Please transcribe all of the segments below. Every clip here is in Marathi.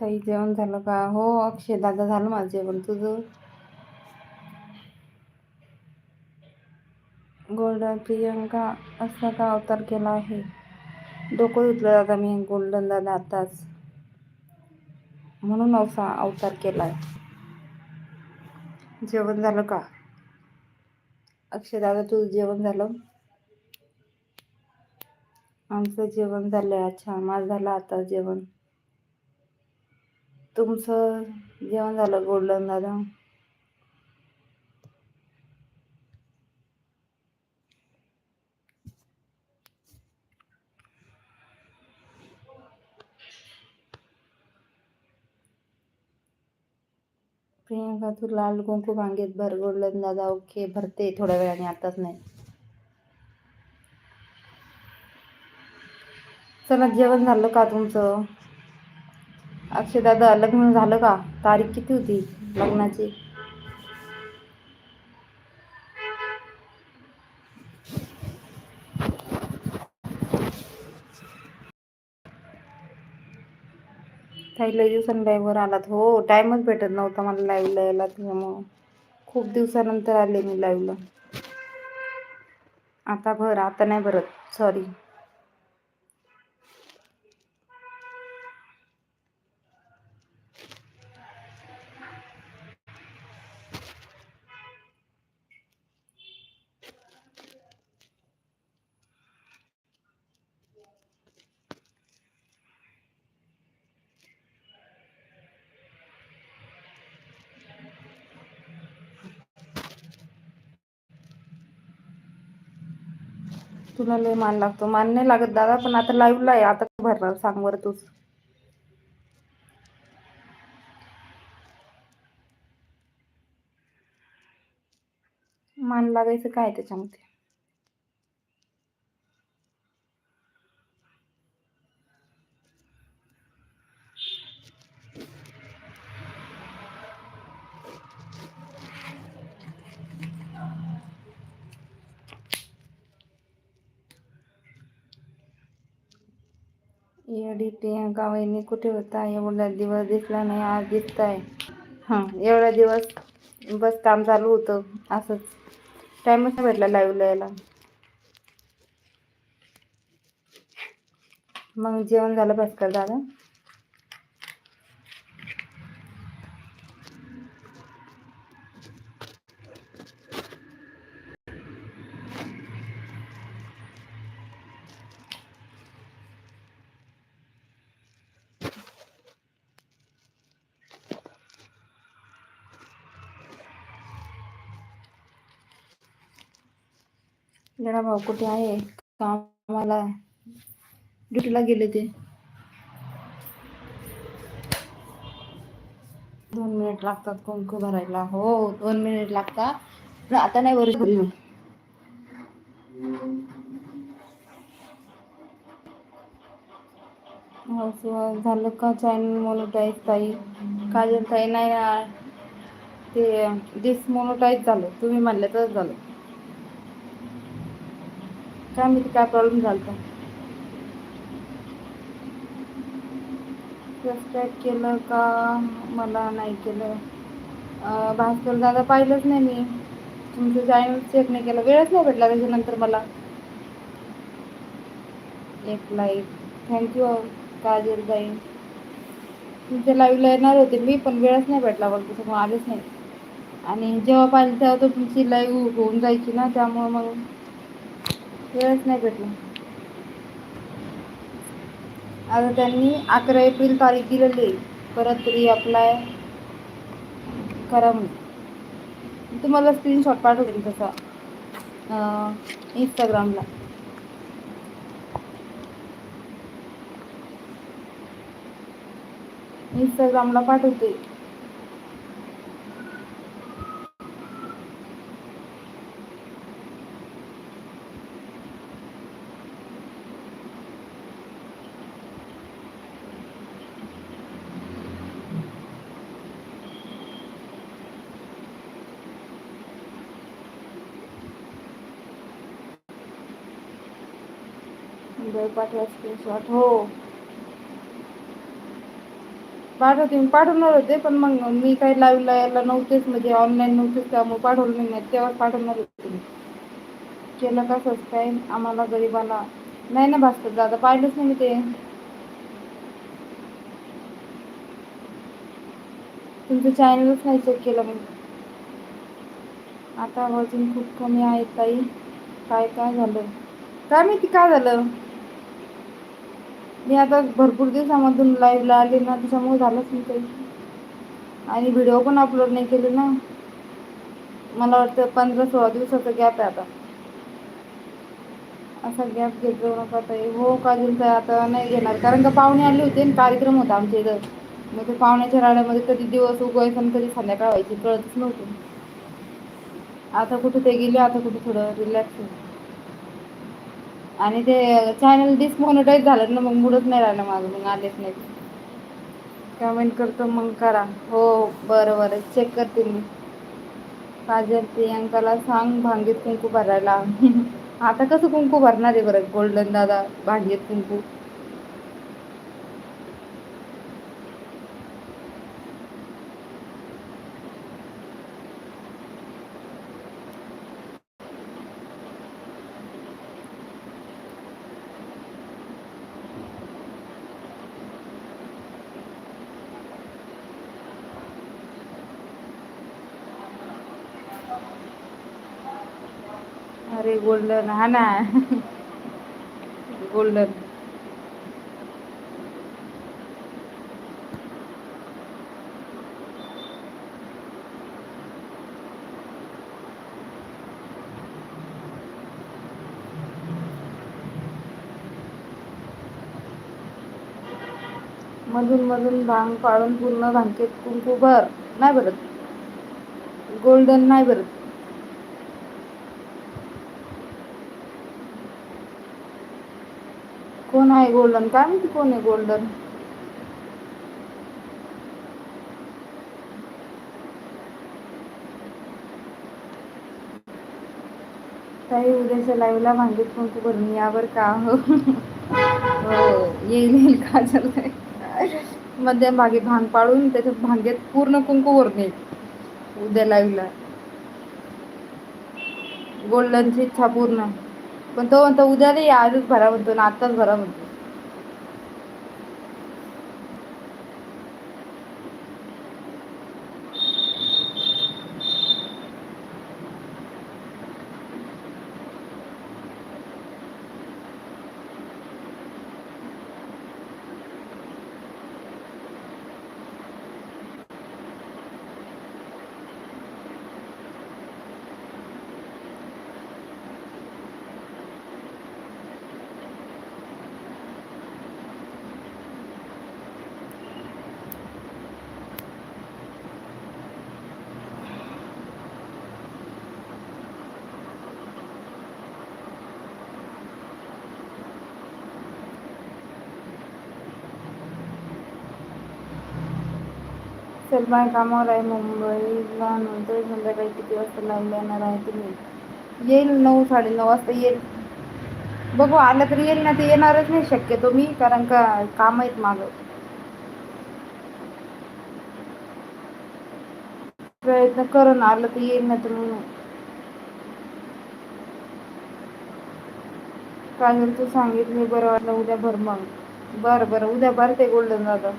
ताई जेवण झालं का? हो अक्षय दादा झालं माझं जेवण. तुझं? गोल्डन प्रियंका असा का अवतार केला आहे? डोकं धुतलं दादा मी गोल्डन दादा आताच. म्हणून असा अवतार केलाय. जेवण झालं का? अक्षय दादा तुझं जेवण झालं? आमचं जेवण झालंय अच्छा माझं झालं आता जेवण. तुमचं जेवण झालं गोल्डन दादा प्रियंका तू लाल कुंकू भांगेत भर गोल्डन दादा ओके भरते थोड्या वेळाने आताच नाही. चला जेवण झालं का तुमचं? अक्षय दादा लग्न झालं का? तारीख किती होती लग्नाची? काही लई दिवसांनी लाईव्हवर आलात हो. टाईमच भेटत नव्हता मला लाईव्हला यायला त्याच्यामुळं. खूप दिवसानंतर आले मी लाईव्हला आता भर आता नाही भरत. सॉरी तुला लय मान लागतो. मान नाही लागत दादा पण आता लाईव्हला आहे आता भरणार सांग बरं तूच. मान लागायचं काय त्याच्यामध्ये? एवढी प्रियंका वहिनी कुठे होता? एवढा दिवस दिसला नाही आज दिसत आहे हां एवढा दिवस बस काम चालू होतं असंच. टाईमच नाही भेटला लाईव्हला यायला? मग जेवण झालं भास्कर दादा? जरा भाऊ कुठे आहे? कामाला ड्युटीला गेले ते. दोन मिनिट लागतात कुंकू भरायला. हो दोन मिनिट लागतात. आता नाही भरू शकत झालं का चॅनल मोनोटाईज ताई? काजल ताई नाही ते डिस मोनोटाईज झालं. तुम्ही म्हणले तर झालं. काय माहिती काय प्रॉब्लेम झाला सबस्क्राईब केलं का? मला नाही केलं. भास्कर दादा पाहिलंच नाही मी. तुमचं चॅनल चेक नाही केलं. वेळच नाही भेटला त्याच्यानंतर मला. एक लाईक थँक्यू काजल ताई तुमच्या लाईव्हला येणार होते मी पण वेळच नाही भेटला मला त्याच्यामुळे आलेच नाही. आणि जेव्हा पाहिजे तेव्हा तर तुमची लाईव्ह होऊन जायची ना त्यामुळं मग वेळच नाही भेटला. आता त्यांनी अकरा एप्रिल तारीख दिलेली परत रिअप्लाय करा म्हणून. तुम्हाला स्क्रीनशॉट पाठवते तसा. इंस्टाग्रामला इंस्टाग्रामला पाठवते. बर पाठवा स्क्रीनशॉट हो. पाठवते मी पाठवणार होते पण मग मी काही लाईव्हला यायला नव्हतेच म्हणजे ऑनलाईन नव्हतेच त्यामुळे पाठवलं नाही तेव्हा पाठवणार होते मी. केलं का सबस्क्राईब आम्हाला गरीबाला. नाही ना भास्कर दादा पाहिलंच नाही मी ते. तुमचं चॅनलच नाही चेक केलं मी आता वजन खूप कमी आहे ताई. काय काय झालं? काय माहिती काय झालं? मी आता भरपूर दिवसामधून लाईव्हला आले ना त्याच्यामुळे झालंच नाही काही. आणि व्हिडिओ पण अपलोड नाही केले ना. मला वाटतं पंधरा सोळा दिवसाचा गॅप आहे आता. असा गॅप घेत जाऊ नका ताई हो काजल ताई आता नाही घेणार. कारण का पाहुणे आले होते आणि कार्यक्रम होता आमच्या इथं. मग ते पाहुण्याच्या राड्यामध्ये कधी दिवस उगवायचा आणि कधी संध्याकाळ व्हायची कळतच नव्हतं. आता कुठे ते गेले आता कुठे थोडं रिलॅक्स आणि ते चॅनल डिसमॉनिटाईज झालं ना मग मुडच नाही राहिलं माझं मग आलेच नाही कमेंट करतो मग करा. हो बरं बरं. चेक करते मी. काजल प्रियांकाला सांग भांगेत कुंकू भरायला. आता कसं कुंकू भरणार आहे बरं गोल्डन दादा भांगेत कुंकू? अरे गोल्डन. हा ना. गोल्डन. मधून मधून भांग पाळून पूर्ण भांगेत कुंकू भर. नाही भरत. गोल्डन नाही भरत. कोण आहे गोल्डन काय माहिती कोण आहे गोल्डन काही उद्याच्या लाईव्हला भांगेत कुंकू भरून यावर का? हो. हो येईल येईल का? झालंय मध्यम भागी भांग पाडून त्याच्या भांगेत पूर्ण कुंकू भरून येईल. उद्या लाईव्हला गोल्डनची इच्छा पूर्ण. पण तो म्हणतो उद्या नाही आजच भरा म्हणतो ना आत्ताच भरा म्हणतो. सलमान कामावर आहे मुंबईला नंतर संध्याकाळी किती वाजता लाईव्ह येणार आहे तुम्ही येईल नऊ साडे नऊ वाजता येईल बघू आलं तरी येईल ना ते येणारच नाही शक्यतो मी कारण का काम आहेत मागं प्रयत्न करून आलं तर येईल ना तर मग काजल तू सांगितली बरं वाटलं उद्या भर मग बरं बरं उद्या भरते गोल्डन दादा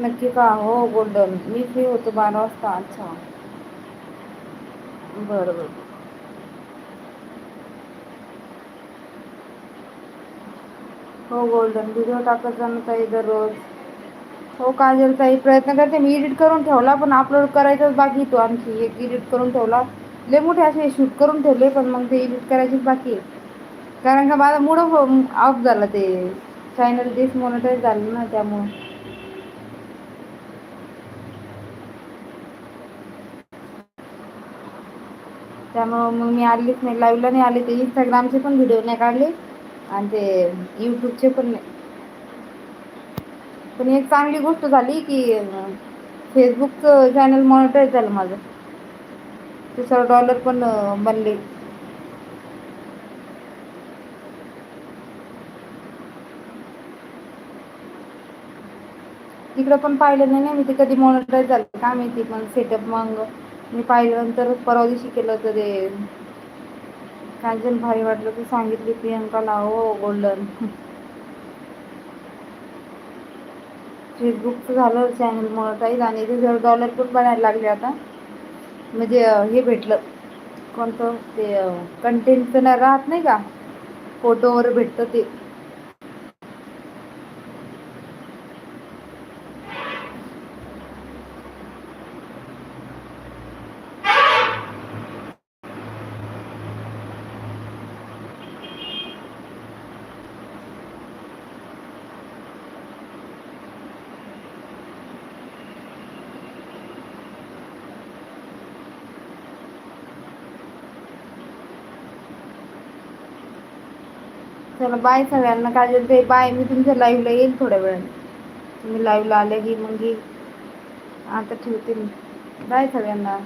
नक्की का हो गोल्डन मी फ्री होतो बारा वाजता. अच्छा. बरं बरं. हो गोल्डन व्हिडिओ टाकत जाणं ताई दररोज. हो काजल ताई प्रयत्न करते. मी एडिट करून ठेवला पण अपलोड करायचाच बाकी तो आणखी. एक एडिट करून ठेवला. लय मोठे असे शूट करून ठेवले पण मग ते एडिट करायचीच बाकी. कारण का माझा मूड ऑफ झाला ते. चॅनल डिसमॉनिटाईज झालं ना त्यामुळे. त्यामुळं मग मी आलीच नाही. लाईव्हला नाही आले ते इंस्टाग्रामचे पण व्हिडिओ नाही काढले आणि ते यूट्यूबचे पण नाही. पण एक चांगली गोष्ट झाली की फेसबुकचं चॅनल मॉनिटाईज झालं माझं. दुसरा डॉलर पण बनले. तिकडं पण पाहिलं नाही मी ते कधी मॉनिटाईज झालं का माहिती पण सेटअप मग. मी पाहिल्यानंतर परवा दिवशी केलं तर ते. काजल भारी वाटलं तू सांगितली प्रियंकाला हो गोल्डन. फेसबुकच झालं चॅनल मॉनिटाईज आणि त्याच्यावर डॉलर पण बनायला लागले आता. म्हणजे हे भेटलं. कोणतं? ते कंटेंट राहत नाही का? फोटोवर भेटतं ते. चला बाय सगळ्यांना. काजल ते बाय. मी तुमच्या लाईव्हला येईल थोड्या वेळाने. तुम्ही लाईव्हला आले की मग आता ठेवते मी. बाय सगळ्यांना.